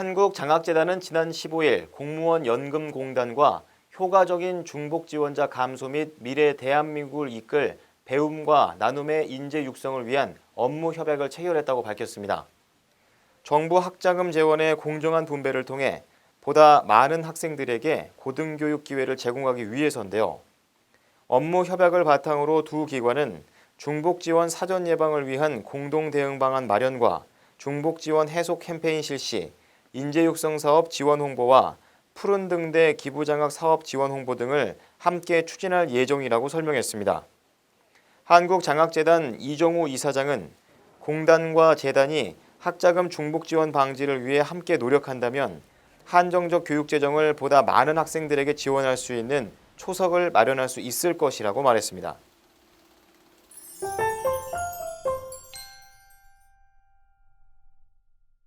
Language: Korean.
한국장학재단은 지난 15일 공무원 연금공단과 효과적인 중복 지원자 감소 및 미래 대한민국을 이끌 배움과 나눔의 인재 육성을 위한 업무 협약을 체결했다고 밝혔습니다. 정부 학자금 재원의 공정한 분배를 통해 보다 많은 학생들에게 고등교육 기회를 제공하기 위해서인데요. 업무 협약을 바탕으로 두 기관은 중복 지원 사전 예방을 위한 공동 대응 방안 마련과 중복 지원 해소 캠페인 실시, 인재 육성 사업 지원 홍보와 푸른 등대 기부 장학 사업 지원 홍보 등을 함께 추진할 예정이라고 설명했습니다. 한국장학재단 이정우 이사장은 공단과 재단이 학자금 중복 지원 방지를 위해 함께 노력한다면 한정적 교육 재정을 보다 많은 학생들에게 지원할 수 있는 초석을 마련할 수 있을 것이라고 말했습니다.